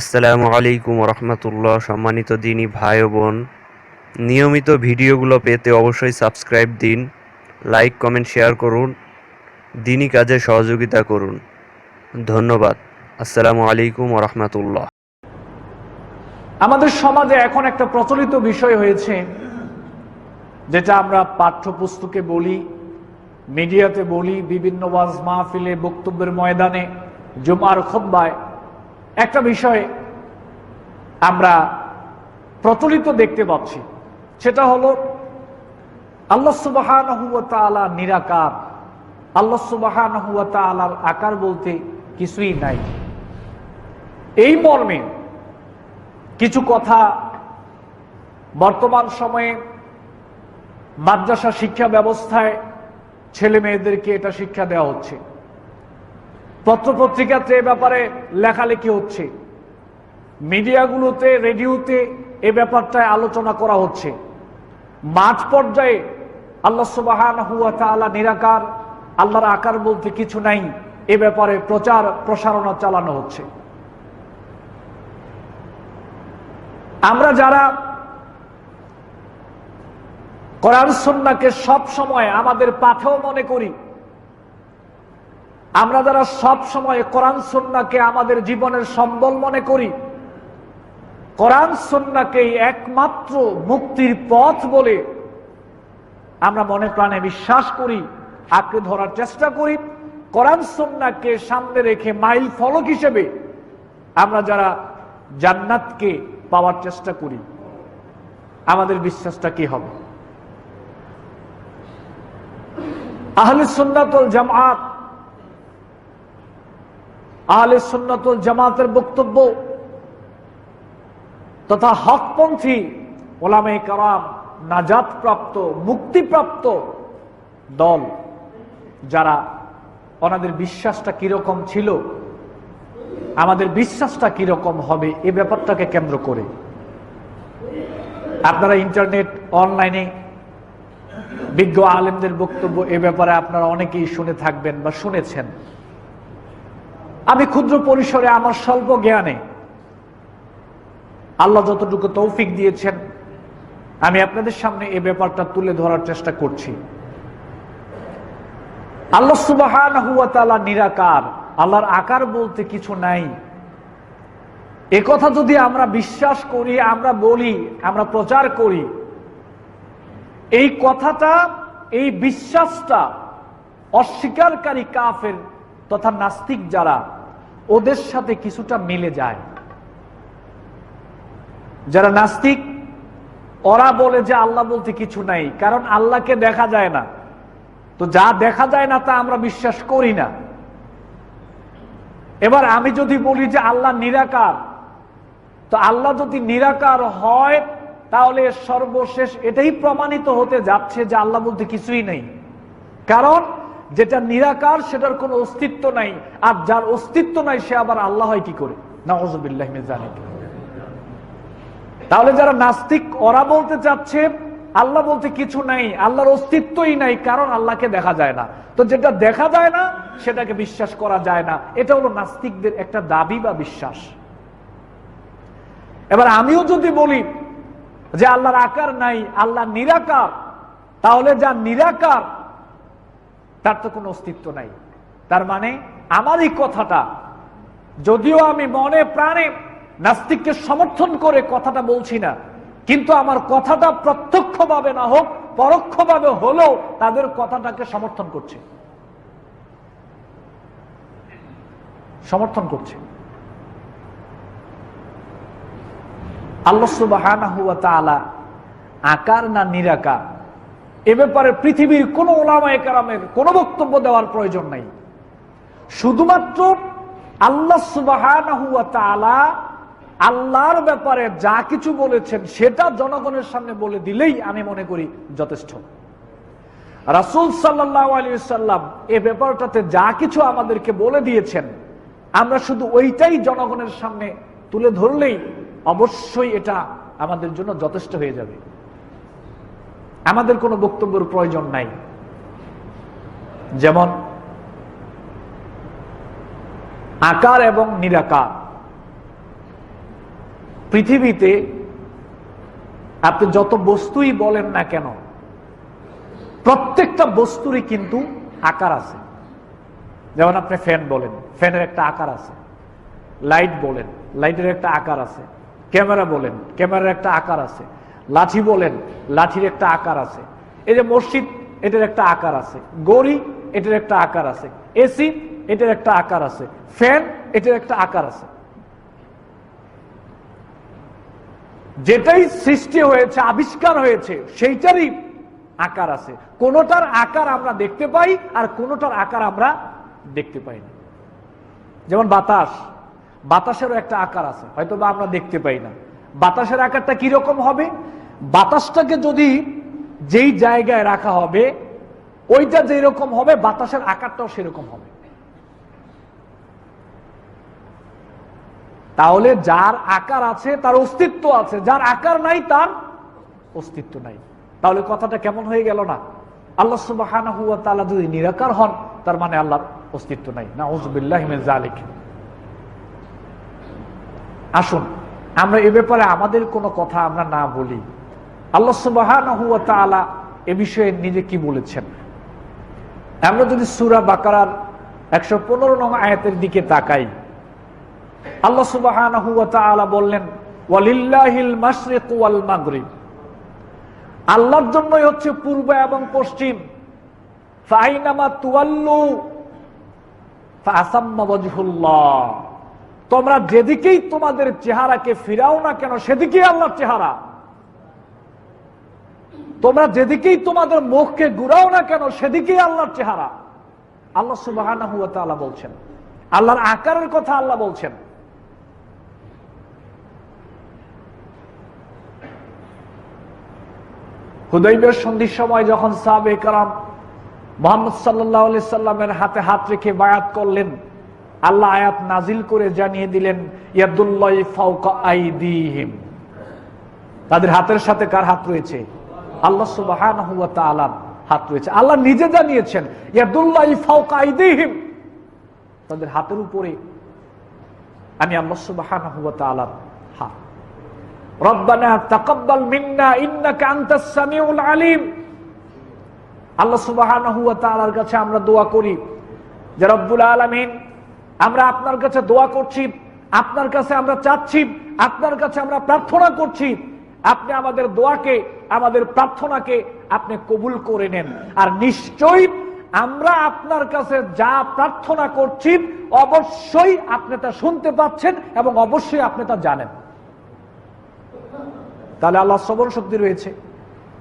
আসসালামু আলাইকুম রহমতুল্লাহ। সম্মানিত দিনী ভাই বোন, নিয়মিত ভিডিওগুলো পেতে অবশ্যই সাবস্ক্রাইব দিন, লাইক, কমেন্ট, শেয়ার করুন, দিনী কাজে সহযোগিতা করুন। ধন্যবাদ। আসসালামু আলাইকুম রহমতুল্লাহ। আমাদের সমাজে এখন একটা প্রচলিত বিষয় হয়েছে, যেটা আমরা পাঠ্যপুস্তকে বলি, মিডিয়াতে বলি, বিভিন্ন ওয়াজ মাহফিলে, বক্তব্যের ময়দানে, জুমার খোদ্বায় একটা বিষয় আমরা প্রচলিত দেখতে পাচ্ছি। সেটা হলো, আল্লাহ সুবাহান হুয়া নিরাকার। আল্লাহ সুবাহান আলার আকার বলতে কিছুই নাই। এই মর্মে কিছু কথা বর্তমান সময়ে মাদ্রাসা শিক্ষা ব্যবস্থায় ছেলে মেয়েদেরকে এটা শিক্ষা দেওয়া হচ্ছে। পত্রপত্রিকাতে এ ব্যাপারে লেখালেখি হচ্ছে। মিডিয়াগুলোতে, রেডিওতে এ ব্যাপারটায় আলোচনা করা হচ্ছে। মাঠ পর্যায়ে আল্লাহ সুবাহান হুয়া তালা নিরাকার, আল্লাহর আকার বলতে কিছু নাই, এ ব্যাপারে প্রচার, প্রসারণা চালানো হচ্ছে। আমরা যারা কোরআন সন্নাকে সব সময় আমাদের পাঠেও মনে করি আমরা যারা সব সময় কোরআন সন্নাকে আমাদের জীবনের সম্বল মনে করি, কোরআন সন্নাকে একমাত্র মুক্তির পথ বলে আমরা মনে প্রাণে বিশ্বাস করি আঁকড়ে ধরার চেষ্টা করি, কোরআন সন্নাকে সামনে রেখে মাইল ফলক হিসেবে আমরা যারা জান্নাতকে পাওয়ার চেষ্টা করি, আমাদের বিশ্বাসটা কি হবে? আহলে সুন্নাতুল জামাত আহলে সুন্নাতুল জামাতের বক্তব্য তথা হকপন্থী ওলামে কারাম নাজাত প্রাপ্ত মুক্তিপ্রাপ্ত দল যারা, ওনাদের বিশ্বাসটা কীরকম ছিল, আমাদের বিশ্বাসটা কীরকম হবে, এ ব্যাপারটাকে কেন্দ্র করে। আপনারা ইন্টারনেট, অনলাইনে বিজ্ঞ আলেমদের বক্তব্য, এ ব্যাপারে আপনারা অনেকেই শুনে থাকবেন বা শুনেছেন। আমি ক্ষুদ্র পরিসরে আমার স্বল্প জ্ঞানে আল্লাহ যতটুকু তৌফিক দিয়েছেন, আমি আপনাদের সামনে এ ব্যাপারটা তুলে ধরার চেষ্টা করছি। আল্লাহ সুবাহান হুয়া তালা নিরাকার, আল্লাহর আকার বলতে কিছু নাই। এ কথা যদি আমরা বিশ্বাস করি, আমরা বলি, আমরা প্রচার করি, এই কথাটা, এই বিশ্বাসটা অস্বীকারী কাফের তথা নাস্তিক যারা, ওদের সাথে কিছুটা মিলে যায়। যারা নাস্তিক, ওরা বলে যে আল্লাহ বলতে কিছু নাই, কারণ আল্লাহকে দেখা যায় না। তো যা দেখা যায় না তা আমরা বিশ্বাস করি না। এবার আমি যদি বলি যে আল্লাহ নিরাকার, তো আল্লাহ যদি নিরাকার হয়, তাহলে সর্বশেষ এটাই প্রমাণিত হতে যাচ্ছে যে আল্লাহ বলতে কিছুই নেই। কারণ যেটা নিরাকার, সেটার কোনো অস্তিত্ব নাই। আর যার অস্তিত্ব নাই, সে আবার আল্লাহ হয় কি করে? নওয়াজবিল্লাহ তাহলে যারা নাস্তিক, ওরা বলতে চাচ্ছে, আল্লাহ বলতে কিছু নাই, আল্লাহর অস্তিত্বই নাই, কারণ আল্লাহকে দেখা যায় না। তো যেটা দেখা যায় না, সেটাকে বিশ্বাস করা যায় না। এটা হলো নাস্তিকদের একটা দাবি বা বিশ্বাস। এবার আমিও যদি বলি যে আল্লাহর আকার নাই, আল্লাহ নিরাকার, তাহলে যা নিরাকার তার তো কোনো অস্তিত্ব নাই। তার মানে আমার এই কথাটা, যদিও আমি মনে প্রাণে নাস্তিককে সমর্থন করে কথাটা বলছি না, কিন্তু আমার কথাটা প্রত্যক্ষভাবে না হোক, পরোক্ষভাবে হলেও তাদের কথাটাকে সমর্থন করছে। সমর্থন করছে। আল্লাহ সুবাহ আকার না নিরাকার এ ব্যাপারে পৃথিবীর কোন ওলামা একরামের কোন বক্তব্য দেওয়ার প্রয়োজন নাই। শুধুমাত্র আল্লাহ সুবাহ আল্লাহর ব্যাপারে যা কিছু বলেছেন, সেটা জনগণের সামনে বলে দিলেই আমি মনে করি যথেষ্ট। রাসুল সাল্লাম এ ব্যাপারটাতে যা কিছু আমাদেরকে বলে দিয়েছেন, আমরা শুধু ওইটাই জনগণের সামনে তুলে ধরলেই অবশ্যই এটা আমাদের জন্য যথেষ্ট হয়ে যাবে। আমাদের কোনো বক্তব্যের প্রয়োজন নাই। যেমন, আকার এবং নিরাকার। পৃথিবীতে আপনি যত বস্তুই বলেন না কেন, প্রত্যেকটা বস্তুরই কিন্তু আকার আছে। যেমন আপনি ফ্যান বলেন, ফ্যানের একটা আকার আছে। লাইট বলেন, লাইটের একটা আকার আছে। ক্যামেরা বলেন, ক্যামেরার একটা আকার আছে। লাঠি বলেন, লাঠির একটা আকার আছে। এই যে মসজিদ, এটার একটা আকার আছে। গড়ি, এটার একটা আকার আছে। এসি, এটার একটা আকার আছে। ফ্যান, এটার একটা আকার আছে। যেটাই সৃষ্টি হয়েছে, আবিষ্কার হয়েছে, সেইটারই আকার আছে। কোনোটার আকার আমরা দেখতে পাই আর কোনোটার আকার আমরা দেখতে পাই না। যেমন বাতাস, বাতাসেরও একটা আকার আছে হয়তো বা আমরা দেখতে পাই না। বাতাসের আকারটা কীরকম হবে? বাতাসটাকে যদি যেই জায়গায় রাখা হবে, ওইটা যেরকম হবে, বাতাসের আকারটাও সেরকম হবে। তাহলে যার আকার আছে, তার অস্তিত্ব আছে। যার আকার নাই, তার অস্তিত্ব নাই। তাহলে কথাটা কেমন হয়ে গেল না? আল্লাহ সুবাহ যদি নিরাকার হন, তার মানে আল্লাহর অস্তিত্ব নাই। না আসুন আমরা এ ব্যাপারে আমাদের কোনো কথা আমরা না বলি। আল্লাহ সুবাহ এ বিষয়ে নিজে কি বলেছেন? আমরা যদি সুরা বাকারার একশো পনেরো নং আয়াতের দিকে তাকাই, আল্লাহ সুবাহ বললেন, ওয়ালিল্লাহিল ওয়াল মাগরিব। আল্লাহর জন্যই হচ্ছে পূর্ব এবং পশ্চিম। ফাইনামা তুয়াল্লু ফাসাম্মা ওয়াজহুল্লাহ। তোমরা যেদিকেই তোমাদের চেহারাকে ফিরাও না কেন সেদিকে আল্লাহর চেহারা। তোমরা যেদিকেই তোমাদের মুখকে ঘুরাও না কেন, সেদিকেই আল্লাহর চেহারা। আল্লাহ সুবাহ বলছেন। আল্লাহর আকারের কথা আল্লাহ বলছেন। হুদৈবের সন্ধির সময় যখন সাহাবে কারাম মোহাম্মদ সাল্লাহ সাল্লামের হাতে হাত রেখে বায়াত করলেন আল্লাহ আয়াত নাজিল করে জানিয়ে দিলেন তাদের হাতের সাথে কার হাত রয়েছে? আল্লাহ তাআলার হাত রয়েছে। আল্লাহ নিজে জানিয়েছেন তাদের হাতের উপরে আমি আল্লাহ তাআলার হাত। রব্বানা তাকাব্বাল মিন্না আল্লাহ কাছে আমরা দোয়া করি, যে রব্বুল আলামিন আমরা আপনার কাছে দোয়া করছি, আপনার কাছে আমরা চাচ্ছি, আপনার কাছে আমরা প্রার্থনা করছি, আপনি আমাদের দোয়াকে, আমাদের প্রার্থনাকে আপনি কবুল করে নেন। আর নিশ্চয়ই আমরা আপনার কাছে যা প্রার্থনা করছি, অবশ্যই আপনি তা শুনতে পাচ্ছেন এবং অবশ্যই আপনি তা জানেন। তাহলে আল্লাহ শ্রবণ শক্তি রয়েছে।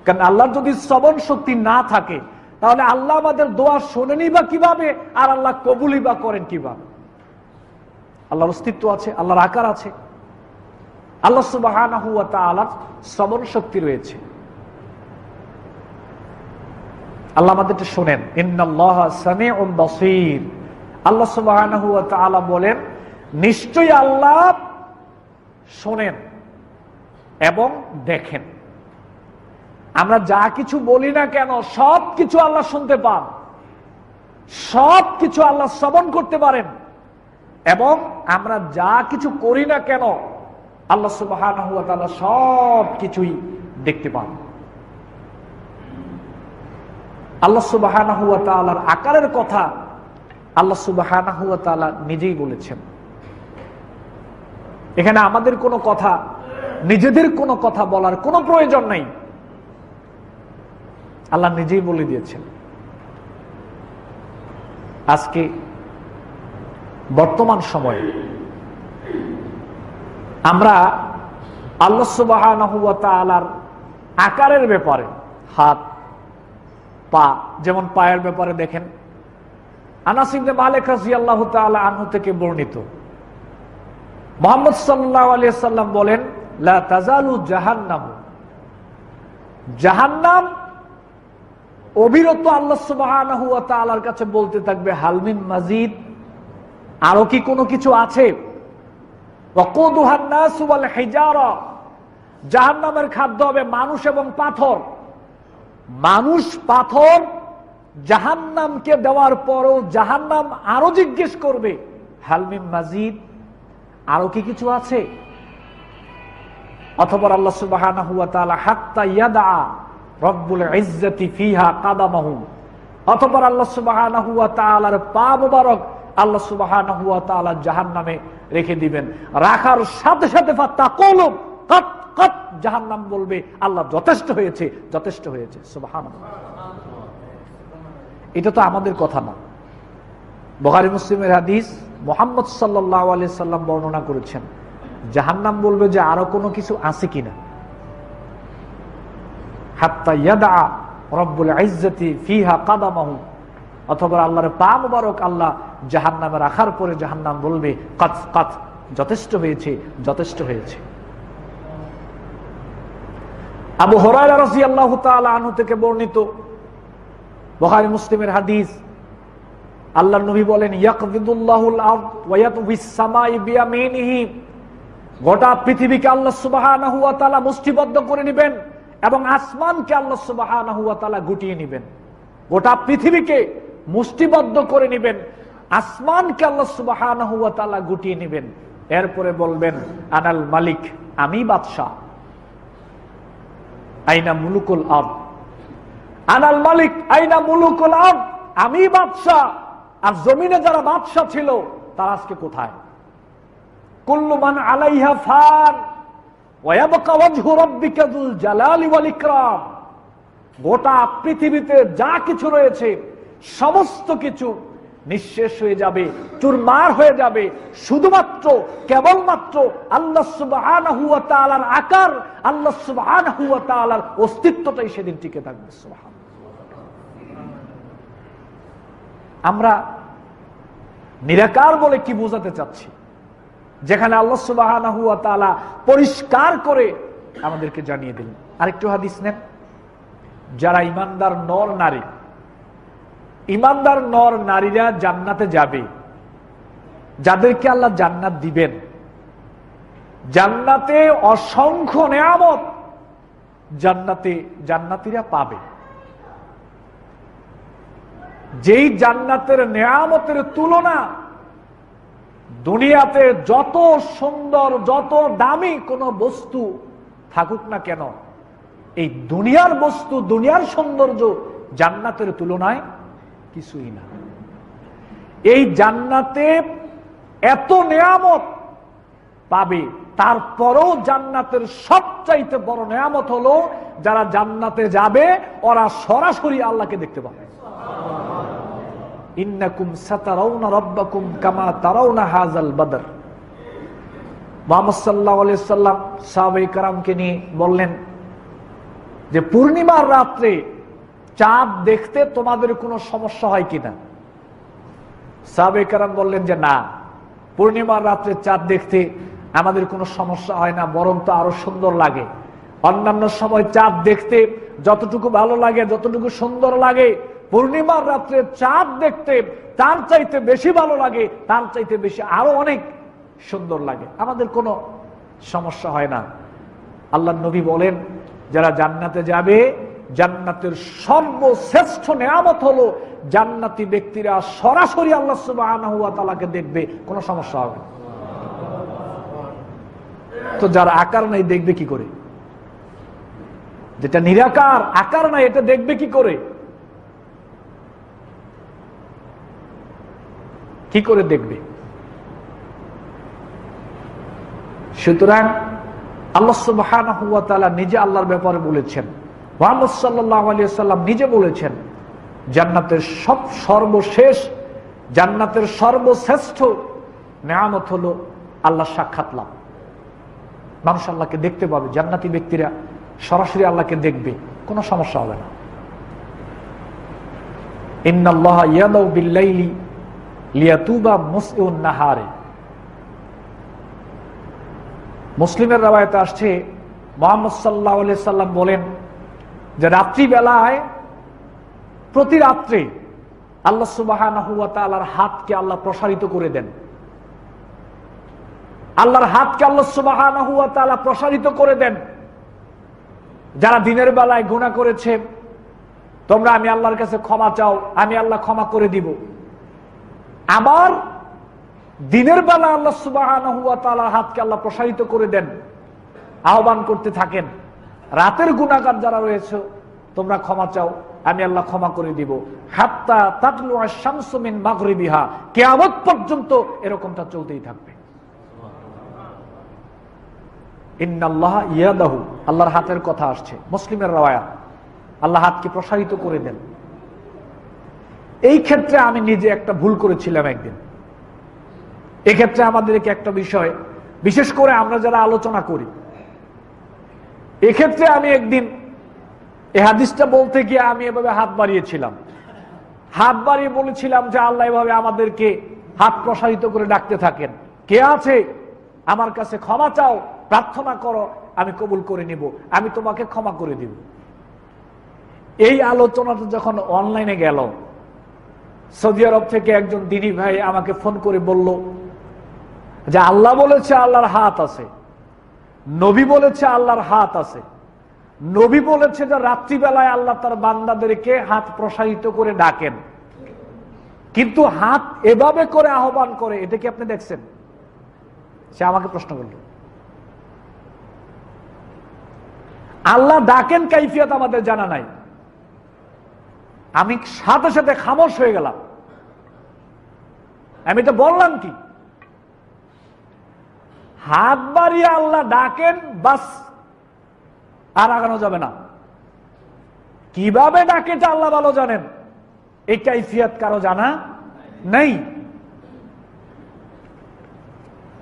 কারণ আল্লাহর যদি শ্রবণ শক্তি না থাকে, তাহলে আল্লাহ আমাদের দোয়া শোনেনি বা কীভাবে? আর আল্লাহ কবুলই বা করেন কীভাবে? আল্লাহর অস্তিত্ব আছে, আল্লাহর আকার আছে। আল্লাহ সুবাহ আল্লাহ শ্রবণ শক্তি রয়েছে। আল্লাহ আমাদেরটা শোনেন আল্লাহ সুবাহ বলেন, নিশ্চয়ই আল্লাহ শোনেন এবং দেখেন। আমরা যা কিছু বলি না কেন সব কিছু আল্লাহ শুনতে পান। সব কিছু আল্লাহ শ্রবণ করতে পারেন। এবং আমরা যা কিছু করি না কেন, আল্লাহ সুবাহ সব কিছুই দেখতে পান। আল্লাহ সুবাহ আকারের কথা আল্লাহ সুবাহ নিজেই বলেছেন। এখানে আমাদের কোনো কথা, নিজেদের কোনো কথা বলার কোনো প্রয়োজন নাই। আল্লাহ নিজেই বলে দিয়েছেন। আজকে বর্তমান সময়ে আমরা আল্লাহ সুবাহ আকারের ব্যাপারে হাত, পা, যেমন পায়ের ব্যাপারে দেখেন। আনাসিমনে মালিক রাজি আল্লাহ আনহু থেকে বর্ণিত। মোহাম্মদ সাল্লাহ আলিয়া সাল্লাম বলেন, লা জাহান্নাম। জাহান্নাম অবিরত আল্লাহ সুবহানাহু কাছে বলতে থাকবে হালমিন মাজিদ। আরও কি কোনো কিছু আছে? হিজারা। জাহান্নামের খাদ্য হবে মানুষ এবং পাথর। মানুষ, পাথর জাহান্নামকে দেওয়ার পরও জাহান্নাম আরও জিজ্ঞেস করবে হালমিম মাজিদ? আরও কি কিছু আছে? অথবা আল্লাহ ইজ্জতি ফিহা কাদামাহু। অথবা আল্লাহ তাআলার পা মোবারক আল্লাহ সুবহানাহু ওয়া তাআলা জাহান্নামে রেখে দিবেন। রাখার সাথে সাথে কলব কত কত, জাহান্নাম বলবে, আল্লাহ যথেষ্ট হয়েছে যথেষ্ট হয়েছে। সুবহানাল্লাহ। এটা তো আমাদের কথা না। বখারি মুসলিমের হাদিস মোহাম্মদ সাল্লাহ সাল্লাম বর্ণনা করেছেন, জাহান্নাম বলবে যে আরও কোনো কিছু আছে কিনা। হাত্তা ইয়াদা রব্বুল ইজ্জতি ফিহা কাদামাহু অথবা আল্লাহর পা মুবারক আল্লাহ জাহান্নামে রাখার পরে জাহান্নাম বলবে কাত কাত যথেষ্ট হয়েছে যথেষ্ট হয়েছে। আবু রাদিয়াল্লাহু তাআলা আনহু থেকে বর্ণিত বুখারী মুসলিমের হাদিস, আল্লাহর নবী বলেন গোটা পৃথিবীকে আল্লাহ তাআলা মুষ্টিবদ্ধ করে নেবেন এবং আসমানকে আল্লাহ তাআলা গুটিয়ে নেবেন। গোটা পৃথিবীকে মুষ্টিবদ্ধ করে নেবেন, আসমানকে আল্লাহ তাআলা গুটিয়ে নেবেন। এরপরে বলবেন, আনাল মালিক, আমি বাদশাহ। আইনা মুলুকুল আরদ। আনাল মালিক, আইনা মুলুকুল আরদ। আমি বাদশাহ। আর জমিনে যারা বাদশাহ ছিল, তারা আজকে কোথায়? কুল্লুমান আলাইহা ফান গোটা পৃথিবীতে যা কিছু রয়েছে সমস্ত কিছু নিঃশেষ হয়ে যাবে, চুরমার হয়ে যাবে। শুধুমাত্র, কেবলমাত্র আল্লাহ সুবহানাহু ওয়া তাআলার আকার, আল্লাহ সুবহানাহু ওয়া তাআলার অস্তিত্বটাই সেদিন টিকে থাকবে সুবহান আমরা নিরাকার বলে কি বোঝাতে চাচ্ছি? যেখানে আল্লাহ সুবহানাহু ওয়া তাআলা পরিষ্কার করে আমাদেরকে জানিয়ে দিলেন। আরেকটু হাদিস নেন। যারা ইমানদার নর নারী ইমানদার নর নারীরা জান্নাতে যাবে। যাদেরকে আল্লাহ জান্নাত দিবেন। জান্নাতে অসংখ্য নেয়ামত জান্নাতে জান্নাতিরা পাবে। যেই জান্নাতের নেয়ামতের তুলনা দুনিয়াতে যত সুন্দর, যত দামি কোনো বস্তু থাকুক না কেন, এই দুনিয়ার বস্তু, দুনিয়ার সৌন্দর্য জান্নাতের তুলনায় কিছুই না। এই জান্নাতে এত নেয়ামত পাবে, তারপরও জান্নাতের সবচাইতে বড় নেয়ামত হলো, যারা জান্নাতে যাবে, ওরা সরাসরি আল্লাহকে দেখতে পাবে। কামা হাজাল নিয়ে বললেন যে, পূর্ণিমার রাত্রে চাঁদ দেখতে তোমাদের কোনো সমস্যা হয় কিনা? সাহাবাই কারাম বললেন যে, না। পূর্ণিমার রাত্রে চাঁদ দেখতে আমাদের কোনো সমস্যা হয় না, বরং তো আরও সুন্দর লাগে। অন্যান্য সময় চাঁদ দেখতে যতটুকু ভালো লাগে, যতটুকু সুন্দর লাগে, পূর্ণিমার রাত্রে চাঁদ দেখতে তার চাইতে বেশি ভালো লাগে, তার চাইতে বেশি আরও অনেক সুন্দর লাগে। আমাদের কোনো সমস্যা হয় না। আল্লাহ নবী বলেন, যারা জান্নাতে যাবে জান্নাতের সর্বশ্রেষ্ঠ নেয়ামত হলো জান্নাতি ব্যক্তিরা সরাসরি আল্লাহ তাআলাকে দেখবে, কোনো সমস্যা হবে। তো যার আকার নাই দেখবে কি করে? যেটা নিরাকার, আকার নাই, এটা দেখবে কি করে? কি করে দেখবে? সুতরাং আল্লাহ তাআলা নিজে আল্লাহর ব্যাপারে বলেছেন। মুহাম্মদ সাল্লাল্লাহু আলাইহি সাল্লাম নিজে বলেছেন, জান্নাতের সব সর্বশেষ, জান্নাতের সর্বশ্রেষ্ঠ নেয়ামত হলো আল্লাহ সাক্ষাৎ লাভ। মানুষ আল্লাহকে দেখতে পাবে, জান্নাতি ব্যক্তিরা সরাসরি আল্লাহকে দেখবে, কোনো সমস্যা হবে না। মুসলিমের রাবায়তে আসছে, মোহাম্মদ সাল্লাহ সাল্লাম বলেন যে রাত্রিবেলায় প্রতি রাত্রে আল্লাহ সুবাহ হাতকে আল্লাহ প্রসারিত করে দেন। আল্লাহর হাতকে আল্লাহ সুবাহ প্রসারিত করে দেন। যারা দিনের বেলায় গুণা করেছে, তোমরা আমি আল্লাহর কাছে ক্ষমা চাও, আমি আল্লাহ ক্ষমা করে দিব। আবার দিনের বেলা আল্লাহ সুবাহ হাতকে আল্লাহ প্রসারিত করে দেন, আহ্বান করতে থাকেন। রাতের গুণাগার যারা রয়েছে, তোমরা ক্ষমা চাও, আমি আল্লাহ ক্ষমা করে দিব। হাত্তা তাতলু শামসুমিন মাগরিবিহা, কেয়ামত পর্যন্ত এরকমটা চলতেই থাকবে। ইয়াদাহু, আল্লাহর হাতের কথা আসছে। মুসলিমের রাওয়ায়া আল্লাহ হাতকে প্রসারিত করে দেন। এই ক্ষেত্রে আমি নিজে একটা ভুল করেছিলাম একদিন। এক্ষেত্রে আমাদেরকে একটা বিষয়, বিশেষ করে আমরা যারা আলোচনা করি এক্ষেত্রে আমি একদিন, এ হাদিসটা বলতে গিয়ে আমি এভাবে হাত বাড়িয়েছিলাম। হাত বাড়িয়ে বলেছিলাম যে আল্লাহ এভাবে আমাদেরকে হাত প্রসারিত করে ডাকতে থাকেন। কে আছে? আমার কাছে ক্ষমা চাও, প্রার্থনা করো, আমি কবুল করে নিব, আমি তোমাকে ক্ষমা করে দিব। এই আলোচনাটা যখন অনলাইনে গেল, সৌদি আরব থেকে একজন দিনী ভাই আমাকে ফোন করে বলল যে আল্লাহ বলেছে, আল্লাহর হাত আছে। নবী বলেছে আল্লাহর হাত আছে। নবী বলেছে যে রাত্রিবেলায় আল্লাহ তার বান্দাদেরকে হাত প্রসারিত করে ডাকেন। কিন্তু হাত এভাবে করে আহ্বান করে, এটা কি আপনি দেখছেন? সে আমাকে প্রশ্ন করল। আল্লাহ ডাকেন কাইফিয়াত আমাদের জানা নাই। আমি সাথে সাথে খামোশ হয়ে গেলাম। আমি তো বললাম কি? হাত বাড়িয়ে আল্লাহ ডাকেন, বাস, আর আগানো যাবে না। কীভাবে ডাকে এটা আল্লাহ ভালো জানেন। এই কাইফিয়াত কারও জানা নেই।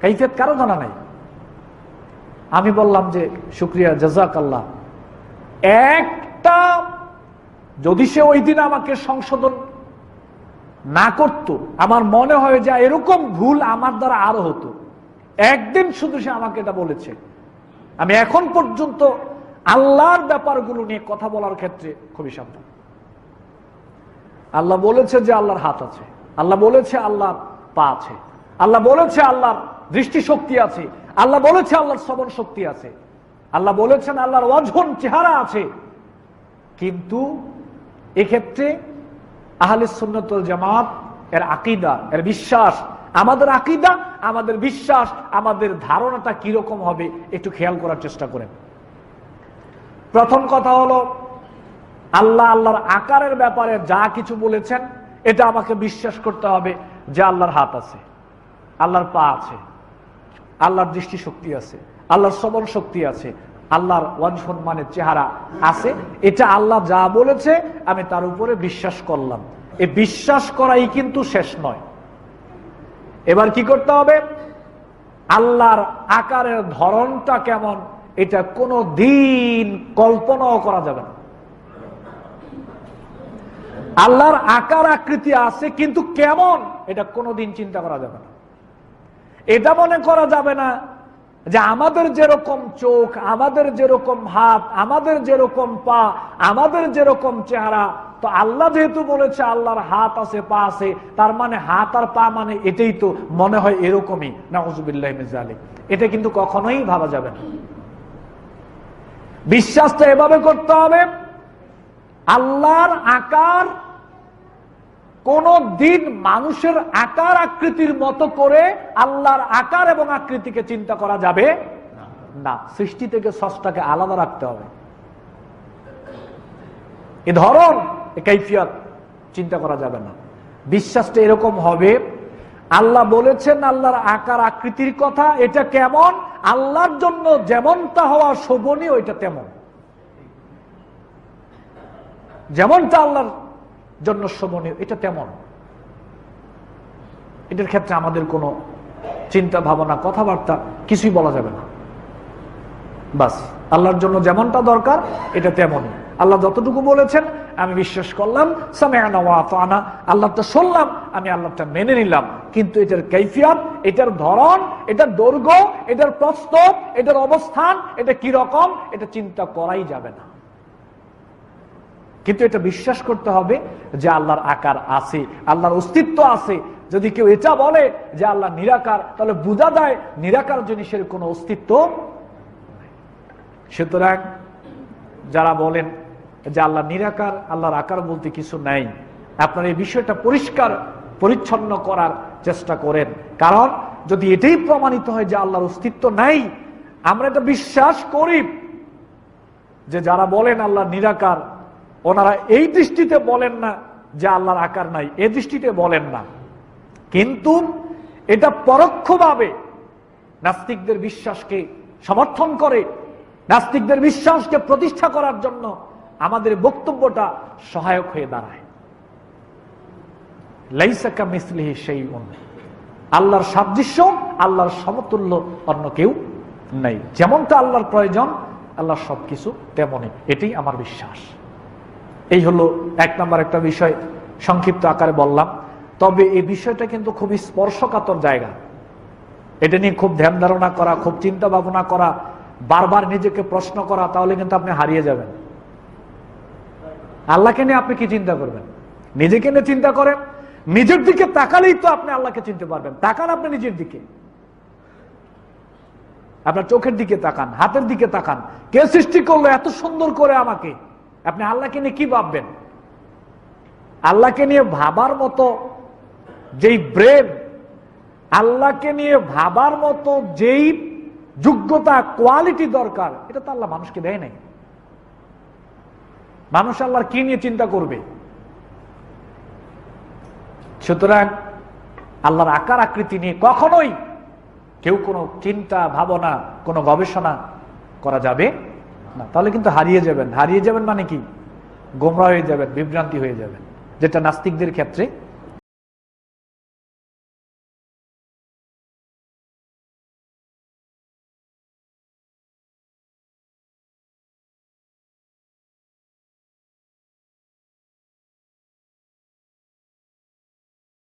কাইফিয়াত কারও জানা নাই। আমি বললাম যে, শুক্রিয়া জাজাক আল্লাহ একটা, যদি সে ওই দিন আমাকে সংশোধন না করত, আমার মনে হয় যে এরকম ভুল আমার দ্বারা আরও হতো। একদিন শুধু সে আমাকে এটা বলেছে। আমি এখন পর্যন্ত আল্লাহর ব্যাপারগুলো নিয়ে কথা বলার ক্ষেত্রে খুবই সাবধান। আল্লাহ বলেছে যে আল্লাহর হাত আছে। আল্লাহ বলেছে আল্লাহর পা আছে। আল্লাহ বলেছে আল্লাহর দৃষ্টি শক্তি আছে। আল্লাহ বলেছে আল্লাহর শ্রবণ শক্তি আছে। আল্লাহ বলেছেন আল্লাহর অঝন চেহারা আছে। কিন্তু এক্ষেত্রে আহলে সুন্নতুল জামাত এর আকিদা, এর বিশ্বাস আমাদের আকিদা, আমাদের বিশ্বাস, আমাদের ধারণাটা কীরকম হবে একটু খেয়াল করার চেষ্টা করেন। প্রথম কথা হলো, আল্লাহ আল্লাহর আকারের ব্যাপারে যা কিছু বলেছেন, এটা আমাকে বিশ্বাস করতে হবে যে আল্লাহর হাত আছে, আল্লাহর পা আছে, আল্লাহর দৃষ্টি শক্তি আছে, আল্লাহর শ্রবণ শক্তি আছে, আল্লাহর ওয়াজফন মানে চেহারা আছে, এটা আল্লাহ যা বলেছে, আমি তার উপরে বিশ্বাস করলাম। এই বিশ্বাস করাই কিন্তু শেষ নয়। এবার কি করতে হবে? আল্লাহর আকারের ধরনটা কেমন? এটা কোনো দিন কল্পনাও করা যাবে না। আল্লাহর আকার আকৃতি আছে, কিন্তু কেমন? এটা কোনোদিন চিন্তা করা যাবে না। এটা মনে করা যাবে না যে আমাদের যেরকম চোখ, আমাদের যেরকম হাত, আমাদের যেরকম পা, আমাদের যেরকম চেহারা, তো আল্লাহ যেহেতু বলেছে আল্লাহর হাত আছে, পা আছে, তার মানে হাত আর পা মানে এটাই তো মনে হয় এরকমই। নাহজুবিল্লাহ মিজালি এটা কিন্তু কখনোই ভাবা যাবে না। বিশ্বাসটা এভাবে করতে হবে, আল্লাহর আকার কোন দিন মানুষের আকার আকৃতির মতো করে আল্লাহর আকার এবং আকৃতিকে চিন্তা করা যাবে না। সৃষ্টি থেকে সসটাকে আলাদা রাখতে হবে। এ ধরন, এ কৈফিয়ত চিন্তা করা যাবে না। বিশ্বাসটা এরকম হবে, আল্লাহ বলেছেন আল্লাহর আকার আকৃতির কথা, এটা কেমন? আল্লাহর জন্য যেমনটা হওয়া শোভনীয় এটা তেমন। যেমনটা আল্লাহর জন্য শোভনীয় এটা তেমন। এটার ক্ষেত্রে আমাদের কোনো চিন্তা, ভাবনা, কথাবার্তা কিছুই বলা যাবে না। বাস, আল্লাহর জন্য যেমনটা দরকার, এটা তেমনই। আল্লাহ যতটুকু বলেছেন, আমি বিশ্বাস করলাম আনা আল্লাহটা শুনলাম, আমি আল্লাহটা মেনে নিলাম। কিন্তু এটার কৈফিয়ত এটার ধরন, এটার দৈর্ঘ্য, এটার প্রস্ত এটার অবস্থান, এটা কি রকম, এটা চিন্তা করাই যাবে না। কিন্তু এটা বিশ্বাস করতে হবে যে আল্লাহর আকার আছে, আল্লাহর অস্তিত্ব আছে। যদি কেউ এটা বলে যে আল্লাহ নিরাকার, তাহলে বোঝা যায় নিরাকার জিনিসের কোনো অস্তিত্ব সুতরাং যারা বলেন যে আল্লাহ নিরাকার, আল্লাহর আকার বলতে কিছু নাই, আপনার এই বিষয়টা পরিষ্কার, পরিচ্ছন্ন করার চেষ্টা করেন। কারণ যদি এটাই প্রমাণিত হয় যে আল্লাহর অস্তিত্ব নাই, আমরা এটা বিশ্বাস করি যে যারা বলেন আল্লাহ নিরাকার ওনারা এই দৃষ্টিতে বলেন না যে আল্লাহর আকার নাই, এ দৃষ্টিতে বলেন না। কিন্তু এটা পরোক্ষভাবে নাস্তিকদের বিশ্বাসকে সমর্থন করে, নাস্তিকদের বিশ্বাসকে প্রতিষ্ঠা করার জন্য আমাদের বক্তব্যটা সহায়ক হয়ে দাঁড়ায়। লাইসাকা মিসলিহি সেই আল্লাহর সাদৃশ্য, আল্লাহর সমতুল্য অন্য কেউ নেই। যেমনটা আল্লাহর প্রয়োজন আল্লাহর সবকিছু তেমনই। এটাই আমার বিশ্বাস। এই হলো এক নম্বর একটা বিষয় সংক্ষিপ্ত আকারে বললাম। তবে এই বিষয়টা কিন্তু খুবই স্পর্শকাতর জায়গা। এটা নিয়ে খুব ধ্যান ধারণা করা, খুব চিন্তা ভাবনা করা, বারবার নিজেকে প্রশ্ন করা, তাহলে কিন্তু আপনি হারিয়ে যাবেন। আল্লাহকে নিয়ে আপনি কি চিন্তা করবেন? নিজেকে নিয়ে চিন্তা করেন, নিজের দিকে তাকালেই তো আপনি আল্লাহকে চিনতে পারবেন। তাকান আপনি নিজের দিকে। আপনার চোখের দিকে তাকান, হাতের দিকে তাকান। কে সৃষ্টি করল এত সুন্দর করে আমাকে? আপনি আল্লাহকে নিয়ে কি ভাববেন? আল্লাহকে নিয়ে ভাবার মতো যেই ব্রেন আল্লাহকে নিয়ে ভাবার মতো যেই যোগ্যতা কোয়ালিটি দরকার, এটা তো আল্লাহ মানুষকে দেয় নাই। মানুষ আল্লাহর কি নিয়ে চিন্তা করবে? সুতরাং আল্লাহর আকার আকৃতি নিয়ে কখনোই কেউ কোনো চিন্তা, ভাবনা, কোনো গবেষণা করা যাবে না, তাহলে কিন্তু হারিয়ে যাবেন। হারিয়ে যাবেন মানে কি? গোমরা হয়ে যাবেন, বিভ্রান্তি হয়ে যাবেন। যেটা নাস্তিকদের ক্ষেত্রে